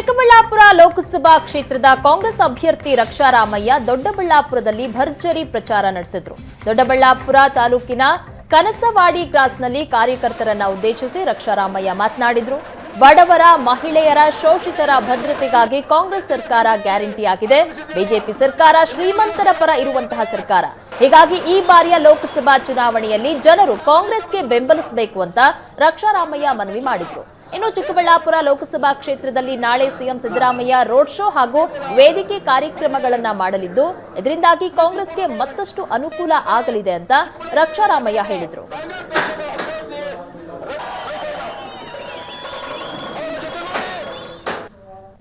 ಚಿಕ್ಕಬಳ್ಳಾಪುರ ಲೋಕಸಭಾ ಕ್ಷೇತ್ರದ ಕಾಂಗ್ರೆಸ್ ಅಭ್ಯರ್ಥಿ ರಕ್ಷಾರಾಮಯ್ಯ ದೊಡ್ಡಬಳ್ಳಾಪುರದಲ್ಲಿ ಭರ್ಜರಿ ಪ್ರಚಾರ ನಡೆಸಿದ್ರು. ದೊಡ್ಡಬಳ್ಳಾಪುರ ತಾಲೂಕಿನ ಕನಸವಾಡಿ ಕ್ರಾಸ್ನಲ್ಲಿ ಕಾರ್ಯಕರ್ತರನ್ನ ಉದ್ದೇಶಿಸಿ ರಕ್ಷಾರಾಮಯ್ಯ ಮಾತನಾಡಿದ್ರು. ಬಡವರ, ಮಹಿಳೆಯರ ಶೋಷಿತರ ಭದ್ರತೆಗಾಗಿ ಕಾಂಗ್ರೆಸ್ ಸರ್ಕಾರ ಗ್ಯಾರಂಟಿ ಆಗಿದೆ. ಬಿಜೆಪಿ ಸರ್ಕಾರ ಶ್ರೀಮಂತರ ಪರ ಇರುವಂತಹ ಸರ್ಕಾರ. ಹೀಗಾಗಿ ಈ ಬಾರಿಯ ಲೋಕಸಭಾ ಚುನಾವಣೆಯಲ್ಲಿ ಜನರು ಕಾಂಗ್ರೆಸ್ಗೆ ಬೆಂಬಲಿಸಬೇಕು ಅಂತ ರಕ್ಷಾರಾಮಯ್ಯ ಮನವಿ ಮಾಡಿದ್ರು. ಇನ್ನು ಚಿಕ್ಕಬಳ್ಳಾಪುರ ಲೋಕಸಭಾ ಕ್ಷೇತ್ರದಲ್ಲಿ ನಾಳೆ ಸಿಎಂ ಸಿದ್ದರಾಮಯ್ಯ ರೋಡ್ ಶೋ ಹಾಗೂ ವೇದಿಕೆ ಕಾರ್ಯಕ್ರಮಗಳನ್ನ ಮಾಡಲಿದ್ದು, ಇದರಿಂದಾಗಿ ಕಾಂಗ್ರೆಸ್ಗೆ ಮತ್ತಷ್ಟು ಅನುಕೂಲ ಆಗಲಿದೆ ಅಂತ ರಕ್ಷಾರಾಮಯ್ಯ ಹೇಳಿದ್ರು.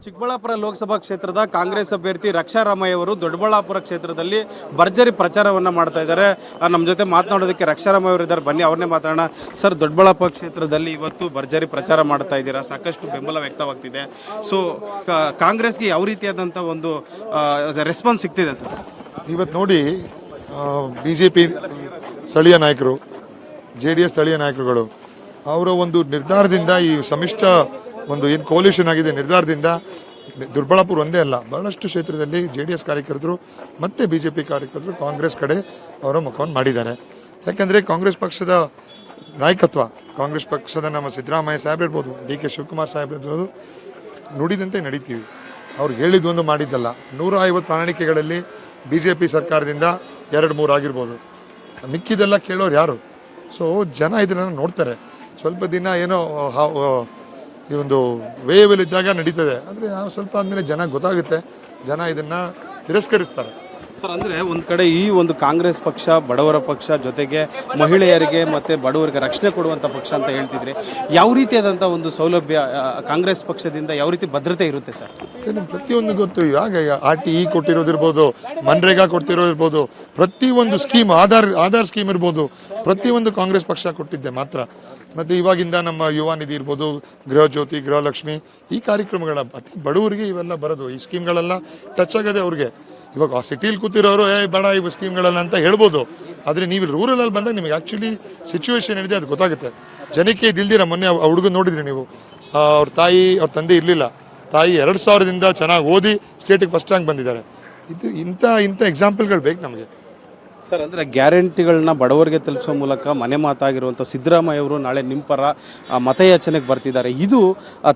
ಚಿಕ್ಕಬಳ್ಳಾಪುರ ಲೋಕಸಭಾ ಕ್ಷೇತ್ರದ ಕಾಂಗ್ರೆಸ್ ಅಭ್ಯರ್ಥಿ ರಕ್ಷಾರಾಮಯ್ಯ ಅವರು ದೊಡ್ಡಬಳ್ಳಾಪುರ ಕ್ಷೇತ್ರದಲ್ಲಿ ಭರ್ಜರಿ ಪ್ರಚಾರವನ್ನು ಮಾಡ್ತಾ ಇದ್ದಾರೆ. ನಮ್ಮ ಜೊತೆ ಮಾತನಾಡೋದಕ್ಕೆ ರಕ್ಷಾರಾಮಯ್ಯ ಅವರು ಇದ್ದಾರೆ. ಬನ್ನಿ, ಅವ್ರನ್ನೇ ಮಾತಾಡೋಣ. ಸರ್, ದೊಡ್ಡಬಳ್ಳಾಪುರ ಕ್ಷೇತ್ರದಲ್ಲಿ ಇವತ್ತು ಭರ್ಜರಿ ಪ್ರಚಾರ ಮಾಡ್ತಾ ಇದ್ದೀರಾ? ಸಾಕಷ್ಟು ಬೆಂಬಲ ವ್ಯಕ್ತವಾಗ್ತಿದೆ. ಸೊ ಕಾಂಗ್ರೆಸ್ಗೆ ಯಾವ ರೀತಿಯಾದಂಥ ಒಂದು ರೆಸ್ಪಾನ್ಸ್ ಸಿಗ್ತಿದೆ ಸರ್? ಇವತ್ತು ನೋಡಿ ಬಿ ಜೆ ಪಿ ಸ್ಥಳೀಯ ನಾಯಕರು ಜೆ ಡಿ ಎಸ್ ಸ್ಥಳೀಯ ನಾಯಕರುಗಳು, ಅವರ ಒಂದು ನಿರ್ಧಾರದಿಂದ ಈ ಸಮಿಷ್ಟ ಒಂದು ಏನು ಕೋಲ್ಯೂಷನ್ ಆಗಿದೆ ನಿರ್ಧಾರದಿಂದ, ದುರ್ಬಳಾಪುರ ಒಂದೇ ಅಲ್ಲ, ಬಹಳಷ್ಟು ಕ್ಷೇತ್ರದಲ್ಲಿ ಜೆ ಡಿ ಎಸ್ ಕಾರ್ಯಕರ್ತರು ಮತ್ತೆ ಬಿ ಜೆ ಪಿ ಕಾರ್ಯಕರ್ತರು ಕಾಂಗ್ರೆಸ್ ಕಡೆ ಅವರ ಮುಖವನ್ನು ಮಾಡಿದ್ದಾರೆ. ಯಾಕೆಂದರೆ ಕಾಂಗ್ರೆಸ್ ಪಕ್ಷದ ನಾಯಕತ್ವ, ಕಾಂಗ್ರೆಸ್ ಪಕ್ಷದ ನಮ್ಮ ಸಿದ್ದರಾಮಯ್ಯ ಸಾಹೇಬ್ ಇರ್ಬೋದು ಡಿ ಕೆ ಶಿವಕುಮಾರ್ ಸಾಹೇಬ್ ಇರ್ಬೋದು, ನುಡಿದಂತೆ ನಡೀತೀವಿ. ಅವ್ರು ಹೇಳಿದ್ದೊಂದು ಮಾಡಿದ್ದಲ್ಲ. ನೂರ ಐವತ್ತು ಪ್ರಣಾಳಿಕೆಗಳಲ್ಲಿ ಬಿ ಜೆ ಪಿ ಸರ್ಕಾರದಿಂದ ಎರಡು ಮೂರು ಆಗಿರ್ಬೋದು. ಮಿಕ್ಕಿದೆಲ್ಲ ಕೇಳೋರು ಯಾರು? ಸೊ ಜನ ಇದನ್ನು ನೋಡ್ತಾರೆ. ಸ್ವಲ್ಪ ದಿನ ಏನೋ ಈ ಒಂದು ವೇವಲ್ಲಿದ್ದಾಗ ನಡೀತದೆ. ಅಂದರೆ ಸ್ವಲ್ಪ ಆದಮೇಲೆ ಜನ ಗೊತ್ತಾಗುತ್ತೆ. ಜನ ಇದನ್ನು ತಿರಸ್ಕರಿಸ್ತಾರೆ. ಸರ್ ಅಂದರೆ ಒಂದು ಕಡೆ ಈ ಒಂದು ಕಾಂಗ್ರೆಸ್ ಪಕ್ಷ ಬಡವರ ಪಕ್ಷ ಜೊತೆಗೆ ಮಹಿಳೆಯರಿಗೆ ಮತ್ತು ಬಡವರಿಗೆ ರಕ್ಷಣೆ ಕೊಡುವಂಥ ಪಕ್ಷ ಅಂತ ಹೇಳ್ತಿದ್ರಿ. ಯಾವ ರೀತಿಯಾದಂಥ ಒಂದು ಸೌಲಭ್ಯ ಕಾಂಗ್ರೆಸ್ ಪಕ್ಷದಿಂದ ಯಾವ ರೀತಿ ಭದ್ರತೆ ಇರುತ್ತೆ ಸರ್? ಸರ್ ನಮ್ಮ ಪ್ರತಿಯೊಂದು ಗೊತ್ತು. ಇವಾಗ ಆರ್ ಟಿ ಇ ಕೊಟ್ಟಿರೋದಿರ್ಬೋದು ಮನ್ರೇಗಾ ಕೊಡ್ತಿರೋದಿರ್ಬೋದು ಪ್ರತಿಯೊಂದು ಸ್ಕೀಮ್ ಆಧಾರ್ ಆಧಾರ್ ಸ್ಕೀಮ್ ಇರ್ಬೋದು ಪ್ರತಿಯೊಂದು ಕಾಂಗ್ರೆಸ್ ಪಕ್ಷ ಕೊಟ್ಟಿದ್ದೆ ಮಾತ್ರ. ಮತ್ತು ಇವಾಗಿಂದ ನಮ್ಮ ಯುವ ನಿಧಿ ಇರ್ಬೋದು, ಗೃಹ ಜ್ಯೋತಿ ಗೃಹಲಕ್ಷ್ಮಿ ಈ ಕಾರ್ಯಕ್ರಮಗಳ ಅತಿ ಬಡವರಿಗೆ ಇವೆಲ್ಲ ಬರೋದು. ಈ ಸ್ಕೀಮ್ಗಳೆಲ್ಲ ಟಚ್ ಆಗದೆ ಅವ್ರಿಗೆ. ಇವಾಗ ಆ ಸಿಟಿಲಿ ಕೂತಿರೋರು, ಏ, ಬೇಡ ಇವು ಸ್ಕೀಮ್ಗಳೆಲ್ಲ ಅಂತ ಹೇಳ್ಬೋದು. ಆದರೆ ನೀವು ರೂರಲಲ್ಲಿ ಬಂದಾಗ ನಿಮಗೆ ಆ್ಯಕ್ಚುಲಿ ಸಿಚುವೇಶನ್ ಏನಿದೆ ಅದು ಗೊತ್ತಾಗುತ್ತೆ. ಜನಕ್ಕೆ ಇದಿಲ್ದಿರ, ಮೊನ್ನೆ ಆ ಹುಡುಗ ನೋಡಿದ್ರಿ ನೀವು. ಅವ್ರ ತಾಯಿ, ಅವ್ರ ತಂದೆ ಇರಲಿಲ್ಲ. ತಾಯಿ ಎರಡು ಸಾವಿರದಿಂದ ಚೆನ್ನಾಗಿ ಓದಿ ಸ್ಟೇಟಿಗೆ ಫಸ್ಟ್ ರ್ಯಾಂಕ್ ಬಂದಿದ್ದಾರೆ. ಇದು ಇಂಥ ಇಂಥ ಎಕ್ಸಾಂಪಲ್ಗಳು ಬೇಕು ನಮಗೆ. ಸರ್, ಅಂದರೆ ಗ್ಯಾರಂಟಿಗಳನ್ನ ಬಡವರಿಗೆ ತಲುಪಿಸೋ ಮೂಲಕ ಮನೆ ಮಾತಾಗಿರುವಂಥ ಸಿದ್ದರಾಮಯ್ಯ ಅವರು ನಾಳೆ ನಿಂಪರ ಮತಯಾಚನೆಗೆ ಬರ್ತಿದ್ದಾರೆ. ಇದು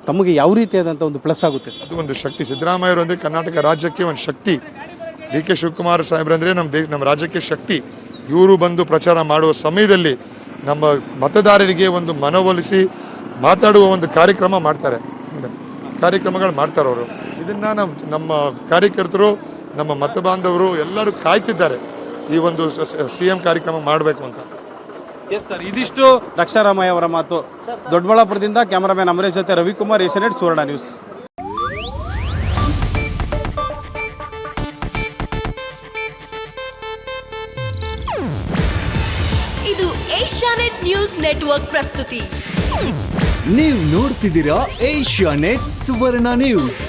ತಮಗೆ ಯಾವ ರೀತಿಯಾದಂಥ ಒಂದು ಪ್ಲಸ್ ಆಗುತ್ತೆ ಸರ್? ಅದು ಒಂದು ಶಕ್ತಿ. ಸಿದ್ದರಾಮಯ್ಯರು ಅಂದರೆ ಕರ್ನಾಟಕ ರಾಜ್ಯಕ್ಕೆ ಒಂದು ಶಕ್ತಿ. ಡಿ ಕೆ ಶಿವಕುಮಾರ್ ಸಾಹೇಬ್ರಂದ್ರೆ ನಮ್ಮ ದೇ ನಮ್ಮ ರಾಜ್ಯಕ್ಕೆ ಶಕ್ತಿ. ಇವರು ಬಂದು ಪ್ರಚಾರ ಮಾಡುವ ಸಮಯದಲ್ಲಿ ನಮ್ಮ ಮತದಾರರಿಗೆ ಒಂದು ಮನವೊಲಿಸಿ ಮಾತಾಡುವ ಒಂದು ಕಾರ್ಯಕ್ರಮ ಮಾಡ್ತಾರೆ. ಕಾರ್ಯಕ್ರಮಗಳು ಮಾಡ್ತಾರೆ ಅವರು ಇದನ್ನು ನಾವು ನಮ್ಮ ಕಾರ್ಯಕರ್ತರು, ನಮ್ಮ ಮತ ಬಾಂಧವರು ಎಲ್ಲರೂ ಕಾಯ್ತಿದ್ದಾರೆ. ಈ ಒಂದು ಸಿ ಎಂ ಕಾರ್ಯಕ್ರಮ ಮಾಡಬೇಕು ಅಂತ. ಎಸ್ ಸರ್ ಇದಿಷ್ಟು ರಕ್ಷಾರಾಮಯ್ಯ ಅವರ ಮಾತು. ದೊಡ್ಡಬಳ್ಳಾಪುರದಿಂದ ಕ್ಯಾಮರಾಮ್ಯಾನ್ ಅಮರೇಶ್ ಜೊತೆ ರವಿಕುಮಾರ್ ಏಷ್ಯಾನೆಟ್ ಸುವರ್ಣ ನ್ಯೂಸ್. ಇದು ಏಷ್ಯಾನೆಟ್ ನ್ಯೂಸ್ ನೆಟ್ವರ್ಕ್ ಪ್ರಸ್ತುತಿ. ನೀವು ನೋಡ್ತಿದ್ದೀರಾ ಏಷ್ಯಾನೆಟ್ ಸುವರ್ಣ ನ್ಯೂಸ್.